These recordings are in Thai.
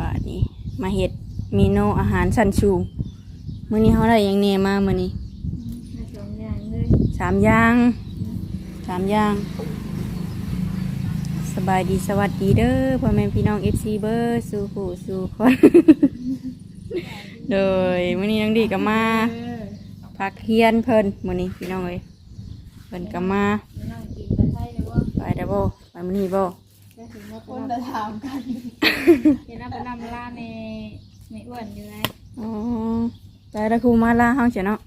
บาทนี้ มาเฮ็ดเมนูอาหารชั้นสูงมื้อนี้เฮาได้หยังแหน่มามื้อนี้มาสองอย่างเลยสามอย่างสามอย่าง สบายดีสวัสดีเด้อพ่อแม่พี่น้อง FC เบอร์สู่ผู้สู่คน โดยมื้อนี้น้องดีก็มาเออพักเฮียนเพิ่นมื้อนี้พี่น้องเอ้ยเพิ่นก็มาไม่ต้องกินแต่ไทยเลยว่าไปเด้อบ่ไปมื้อนี้บ่จะ ถึงว่าคนจะถามกันเห็นน้ำปนำล่าในไม่อ้วนอยู่ไงอ๋อไปแล้วครูมาลาเฮาเสียเนาะ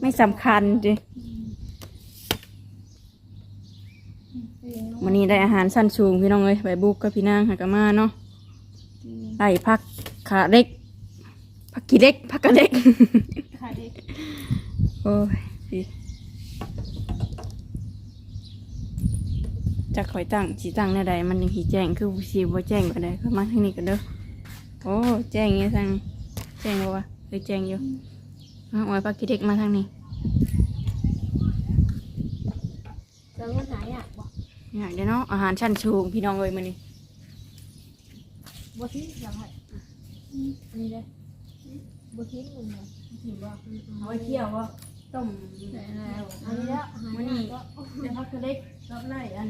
ไม่สำคัญจิมื้อนี้ได้อาหารชั้นสูงพี่น้องเอ้ยไปบุกกับพี่นางหากะมาเนาะได้ผักขาเล็กผักกีเล็กผักกะเล็กค่ะเด็กโอ้ย พี่จะคอยตั้งสีตั้งแนวใดมันยังสีแจ้งคือสีบ่แจ้งก็ได้ก็มาทางนี้กันเด้อโอ้แจ้งอยังสั่งแจ้งบ่วะเคยแจ้งอยู่มาอวยปักกิเด็กมาทางนี้จะว่าไหนอะบอกอยากได้เนาะอาหารชั้นสูงพี่น้องเลยมื้อนี้บัวทิ้งยังไงอันนี้เลยบัวทิ้งมึงเลยถือว่าเอาไว้เคี่ยวบ่ ต้มไหนแล้วอันนี้แล้วมื้อนี้ได้พักกะเล็กรับไล่อัน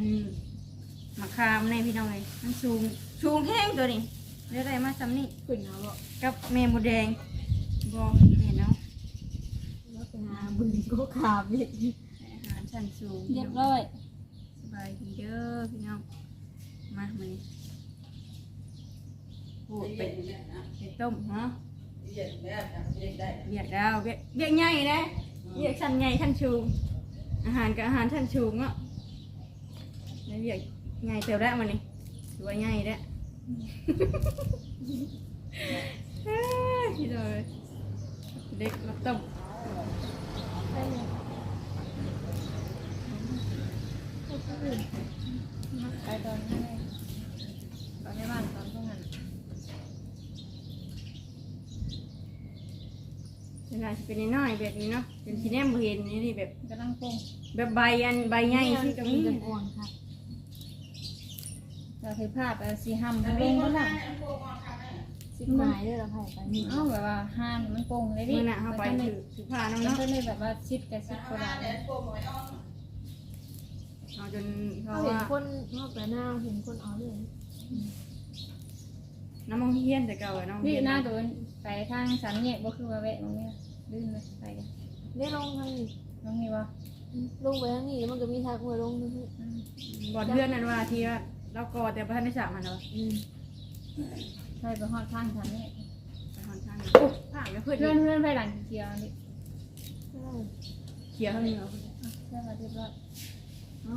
มะขามในพี่น้องเลยมันสูงสูงแห้งตัวนี้ได้ได้มาซ้ำนี่ขึ้นเอาบอกกับเมมดแดงบ่เห็นเนาะแล้วไปหาบึงก็ขาบอีกอาหารชั้นสูงเรียบร้อยสบายดีเด้อพี่น้องมามื้อนี้โอ้เป็ดเป็ดต้มฮะเรียกดาวเรียกเรียกใหญ่นะ เรียกชั้นใหญ่ชั้นสูงอาหารกับอาหารชั้นสูงเนาะแล้วเรียกใหญ่เติบแล้วมื้อนี้ถือว่าใหญ่แล้วพี่เอ้ยเด็กรับต้มไปตอนนี้ตอนในบ้านตอนพวกนั้น เวลาสิเป็นน้อยๆแบบนี้เนาะเป็นสีแนมบ่เห็นนี่นี่แบบกำลังปรุงแบบใบอันใบใหญ่ที่ก็มีจะอ่อนค่ะเราถือภาพเอาสีห้ำทั้งลงก็ได้สิบหมายด้วยเราไผ่ไปนี่เอ้าแบบว่าห้ามมันปรุงเลยดิมื้อน่ะเฮาไปถือถือผ้าน้ำมันเนาะก็เลยแบบว่าชิดกับชิดก็ได้เอาจนเขาเขาเห็นว่าคนนอกแต่หน้าเห็นคนเอาเลยน้ำมันเฮียนแต่เก่าอะเนาะนี่หน้าตัวไปทางสันเนี่ยบ่คือว่าแวะตรงนี้ ลื่นเลยไปกันได้ลงทางนี้ตรงนี้วะลงไปทางนี้มันก็มีทางหัวลงนี่บอดเพื่อนนั่นว่าที่ว่าเรากอแต่บ่ทันได้สระมันเนาะอืมใช่ไปหอดทางสันเนี่ยไปหอนทางนี้โอ้ผ่านก็เพื่อนเพื่อนเพื่อนไปหลังเกียวนี่ใช่เขียวเท่านี้เหรอใช่มาเรียบร้อยเอ้า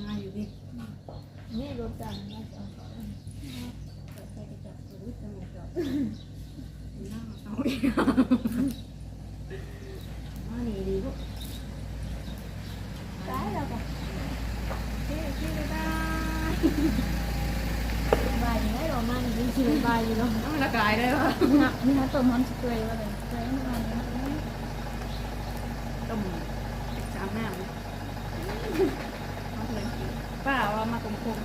มาอยู่ดินี่รถจันทร์นะจ๊ะไปกระจกอุ้ยจังหวะจอดน้า เอานี่ดีลูกได้แล้วก็เฮ้ยชื่อได้บายได้หรอมันเป็นชีวิตบายอยู่แล้วน้องละกายได้ปะนี่นี่ฮะตัวมันสเปรย์ว่าเลยสเปรย์มันต้มสามน้ำนะเอาป้าว่ามากลม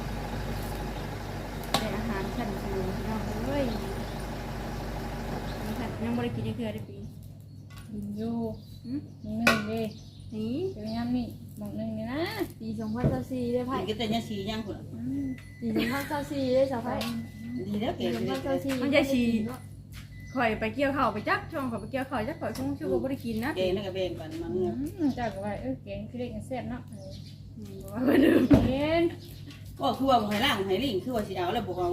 ๆแต่อาหารชั้นสูงพี่น้องเอ้ย ยังบริกินยังคือได้ปีดินอยู่หืมหนึ่งเลยนี่เดี๋ยวย้ำนี่มองหนึ่งนี่นะปีสองพันสิบสี่ได้ไพ่ก็แต่ยังสียังคนปีสองพันสิบสี่ได้สาวไพ่ดีแล้วปีเก๋สองพันสิบสี่ ข่อยไปเกี่ยวข้าวไปจักช่วงข่อยไปเกี่ยวข้าวจักข่อยคงชื่อว่าบริกินนะเก๋นั่นก็เบ่งปันมันเนี่ยจากว่าเออเก่งคือเด็กเสร็จเนาะอืมบอกว่าบ่ลืมเห็นก็คือว่าหอยล่างหอยลิงคือว่าสีเอาแล้วบอกว่า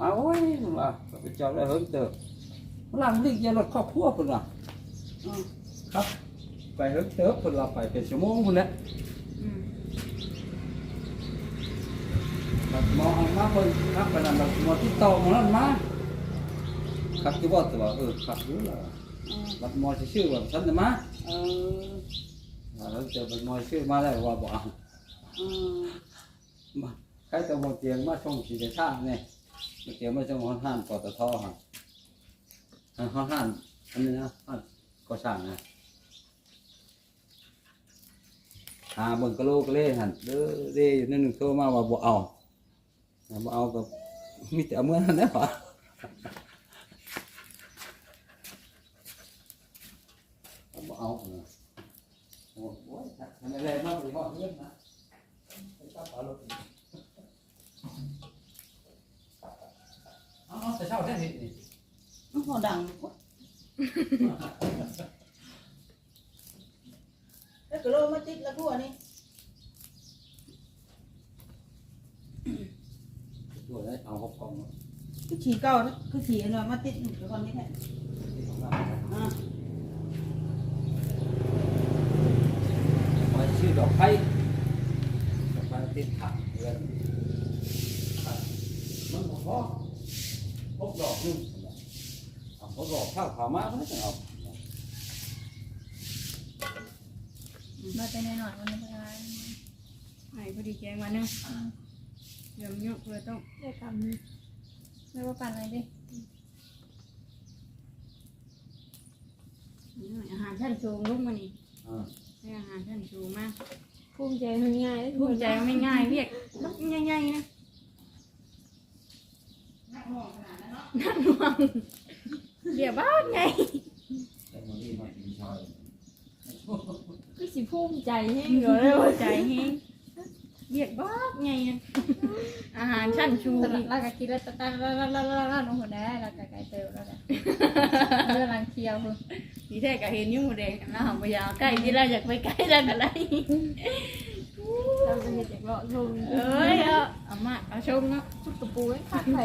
มาโอ้ยผมว่าก็ไปจอดแล้วเฮิ่มเติบ หลังลิงจะรถครอบครัวคนว่าครับ ไปเฮิ่มเติบคนว่าไปเป็นชั่วโมงคนแหละอืมแบบมองมาคนนักไปนั่นแบบมอที่ต่อมานั่นมาครับที่ว่าตัวเออครับรู้แล้วบัดมอชื่อว่าฉันจะมาเออแล้วเจอบัดมอชื่อมาแล้วว่าบ่เอาเออมาใครจะหมดเตียงมาส่งสีเดชาเนี่ยเตียงมาส่งห้องห้านปตทฮะ ห้องห้านอันนี้นะห้านก่อสร้างนะหาเบิ่งกะโลกะเล่หันเด้อเด้อยู่นั่นหนึ่งโทรมาว่าบ่เอาบ่เอาก็มีแต่เอาเมื่อนั้นแหละวะบ่เอาเออโอ้โหทำอะไรมากหรือว่าเรื่องนะไปกลับเอารถอีกเอาเอาแต่เช้าแท้นี่นี่ มันพอดังกว่าแล้วก็โลมาติดแล้วพวกนี้ตัวได้เอาหกกล่องคือฉี่เก่านะคือฉี่อันนั้นมาติดอยู่ตอนนี้แหละที่ของเราอ่าไปชื่อดอกไผ่ดอกไผ่ติดถังเดือนมันบอกว่าพบดอกหนึง เอาพบดอกข้าวขาวมาไม่ต้องเอามาแต่หน่อยๆมันไม่เป็นไรไอ้พอดีแกงมาเนึงเดี๋ยวยุกเลยต้องได้ทำไม่ว่าปั่นอะไรดิอาหารชั้นสูงลูกมันนี่อ่าให้อาหารชั้นสูงมากภูมิใจง่ายๆภูมิใจไม่ง่ายเรียกลูกใหญ่ๆนะนักมองขนาดนั้นเนาะนั่งมอง เรียกบ้านไงแต่มันนี่มากินชอยก็สิภูมิใจให้เดี๋ยวเลยใจเฮงเรียกบ้านไงอะอาหารชั้นชูตลาอีดกลากกินแล้วตะตาลาลาลาลาลาน้องหัวแดงแล้วก็ไก่เตลแล้วกันเรื่องรังเคียวคุณทีแท้ก็เห็นอยุ่หมูแดงแล้วหอมพยาวใกล้ที่เราอยากไปใกล้แล้วกันไรเราจะเห็นจากเลาะลงเอ้ยเอาเอามาเอาชมเนาะชุดกระปูให้ขาดไข่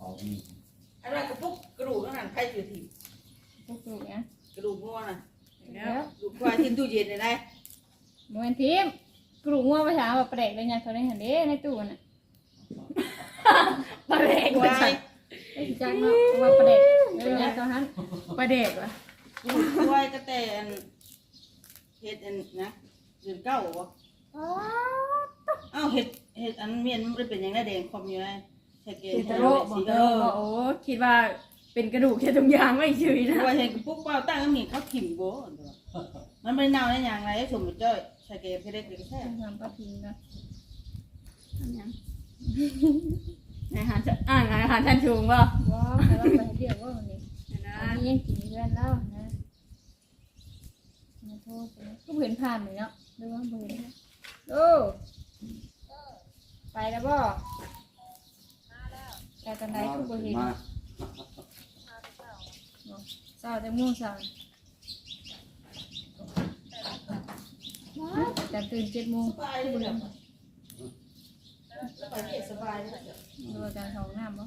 อนเดดดิกระเป๋าได้มันต้องกับเคี้ยวมองกันกระเป๋าได้ถองอยู่ที่แล้วไม่แบบนี้ไม่ไปเลยมีทั้งหอยอันนั้นบอกมือหน่อยใหญ่ๆด้วยเอาหลายแบบเลยเนาะใช่เอาจุดดีดีเออออกมีอะไรกระปุกกระดูกนั่นใครอยู่ที่ปุ๊บๆเนี่ยกระดูกงัวน่ะแล้วแล้วกระดูกควายทิ้งตู้เย็นเลยได้โมเมนทีมกลุ่มว่าภาษาแบบแปลกเลยเนี่ยเขาได้เห็นเด้ในตู้น่ะปลาเด็กควายไอ้จังเนาะว่าแปลกเลยเนี่ยตอนนั้นปลาเด็กวะกระดูกควายก็แต่อันเห็ดอันนะเดือนเก้าบ่อ้าวเห็ดเห็ดอันเมียนมันเป็นอย่างไรแดงคอมอยู่ไงใช่เกศติดตะโลกบอกตะโลกบอกโอ้คิดว่าเป็นกระดูกแค่ตรงยางไม่เฉยนะว่าเห็นกระปุกเปล่าตั้งก็มีเขาถิ่มโบมันไม่เน่าได้อย่างไรสมมติจ้อยใช่เกศเพชรเล็กๆแท้ทำปลาพิงนะในอาหารจะอ่านอาหารท่านชูงป่ะว้าวแต่ว่าไปเดียวว่าวันนี้นะอันนี้ยังกินเดือนแล้วนะมาโทษก็เห็นผ่านเลยเนาะดูว่าเห็นโอ้ไปแล้วบ่ แต่ตอนไหนก็บ่เห็นมาเศร้าแต่มู่เศร้าแต่ตื่นเจ็ดโมงสบายเลยแบบไปเกศสบายเลยดูอาการของน้ำบ่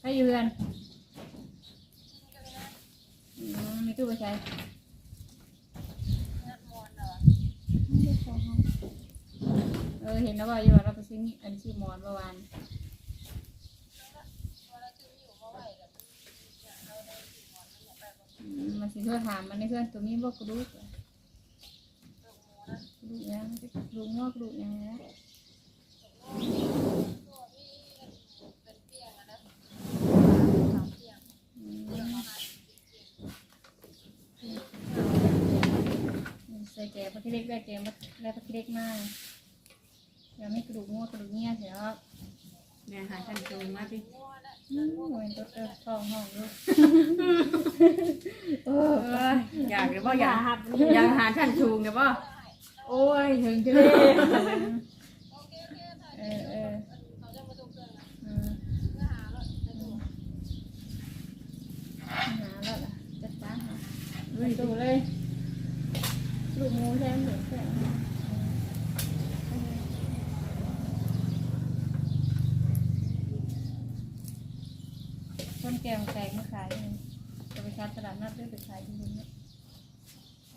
ไปอยู่เรือนอืมมีตู้ไปใช้เออเห็นแล้วว่าอยู่ว่าเรา ไปซื้อนี่อันชื่อมอนเมื่อวานมมันสิเพื่อถามมันในเพื่อนตัวนี้บอกกระดูกกระดูกยังกระดูกงอกกระดูกยังไงนะใส่แกงพักเล็กได้แกงได้พักเล็กมาก อย่าไม่กระดูกงัวกระดูกเงี้ยเสียครับในอาหารท่านชูงมาสิอืมโอ้ยตัวเออท้องห้องด้วยเอออยากหรือว่าอยากหับอยากอาหารท่านชูงเดี๋ยวป่ะโอ้ยถึงจะเลยเออเอออืมหาแล้วล่ะจัดการหาไปดูเลยลูกหมูแท้เหมือนแท้ ต้นแก้วแตกมาขายเลยจะไปขายตลาดนัดหรือไปขายที่นี่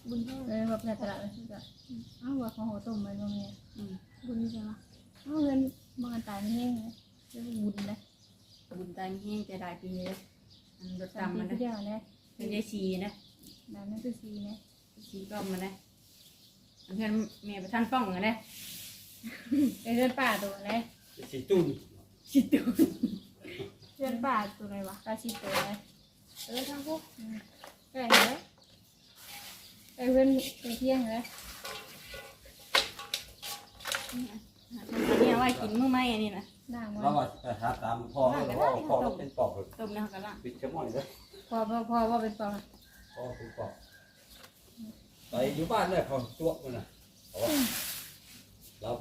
บุญเท่าเออแบบในตลาดนัดก็อ้าวว่าของหัวต้มไปตรงนี้อืมบุญใช่ไหมเอาเงินบางอันตายไม่แห้งเลยเรื่องบุญนะบุญตายแห้งใจได้ปีนี้เลยอันรถสามตำปีมันที่นะเดียวนะเป็นยายชีนะแบบนั้นคือซีนะชีก็มันนะอันเพื่อนแม่ไปท่านป้องกันนะไอเรือนป่าตัวนะสิตุ้นชิตูเรือนป่าตัวไหนวะกาชีตัวนะเออทั้งพวกไก่เลยไก่เพื่อนไปเที่ยงเลยเนี่ยว่ากินมื้อไม่อันนี้นะด่างแล้วมันว่าไปหาตามพ่อแล้วพ่อพ่อเป็นปอกต้มในเขากระลังปิดชะม้อยเลยพอพอพอว่าเป็นปองพ่อเป็นปอกไปอยู่บ้านเนี่ยเขาตัวมันน่ะเพราะว่าเรา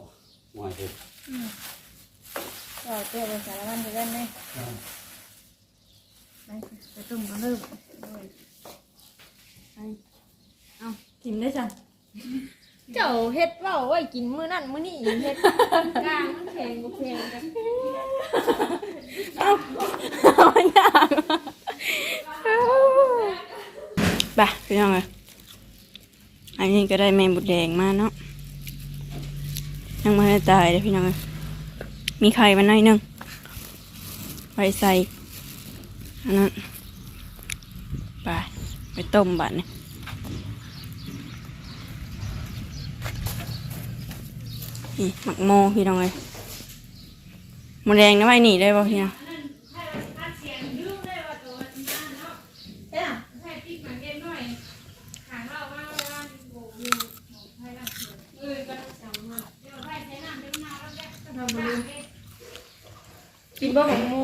หน่อยดู ก็เตี้ยเป็นสารวัตรไปเล่นเลยไปไปตุ่มกันเริ่มเอากินได้จ้ะเจ้าเฮ็ดเว่าไว้กินมื้อนั่นมื้อนี้เฮ็ดกลางมันแข็งบ่แข็งกันเอาเอายากไปพี่น้องเลยอันนี้ก็ได้แมงบุดแดงมาเนาะยังไม่ได้ตายเลยพี่น้องเลย มีไข่มาหน่อยหนึงไปใส่อันนั้นไปไปต้มบัดนี่หมักโมพี่น้องเลยมดแดงนะไว้หนีได้ป่ะพี่น้อง นบ่ของมู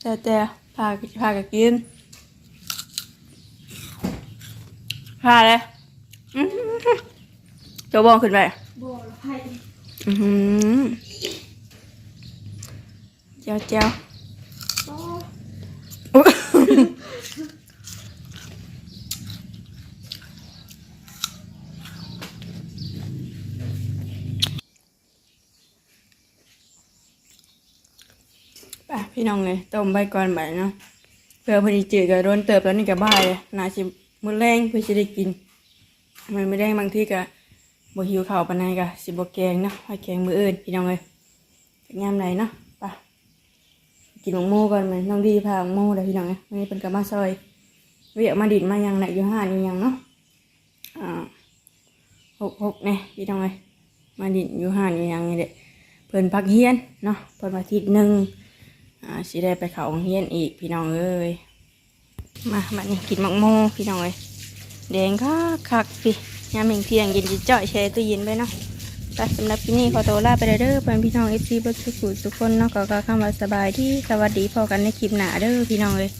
แต่แต่พาพากับกินพาเลยเจ้าบองขึ้นไปบ่ไผ่อือหือเจ้าเจ้า ไปพี่น้องเลยต้มใบก่อนใบเนาะเพื่อพอดีจืดกับโดนเติบแล้วนี่กับบ้ายเลยน่าชิมือแรงเพื่อจะได้กิน มันไม่แรงบางทีก็บ่หิวเข้าปานใดก็สิบ่แกงเนาะไว้แกงมืออื่นพี่น้องเอ้ยยามใดเนาะไปกินหมกโมก่อนไหมน้องดีพาหมกโมเด้อพี่น้องเอ้ยวันนี้เป็นกับมาซอยเวียมาดิดมายังไหนอยู่ห้านอยู่ยังเนาะอ่าหกหกเนี่ยพี่น้องเอ้ยมาดิดอยู่ห้านอยู่ยังนี่แหละเพิ่นพักเฮียนเนาะเพิ่นอาทิศหนึ่ง อ่าสิได้ไปเขาโรงเฮียนอีกพี่น้องเอ้ยมาบัดนี้กินหมกโมพี่น้องเอ้ยแดงคักคักพี่ยามเพียงเที่ยงเย็นจะเจาะแช่ตู้เย็นไปเนาะแต่สำหรับที่นี่ขอตัวลาไปเด้อเพื่อนพี่น้องเอฟซีบัสสุขุทุกคนเนาะก็กล่าวคำว่าสบายที่สวัสดีพอกันในคลิปหน้าเด้อพี่น้องเลย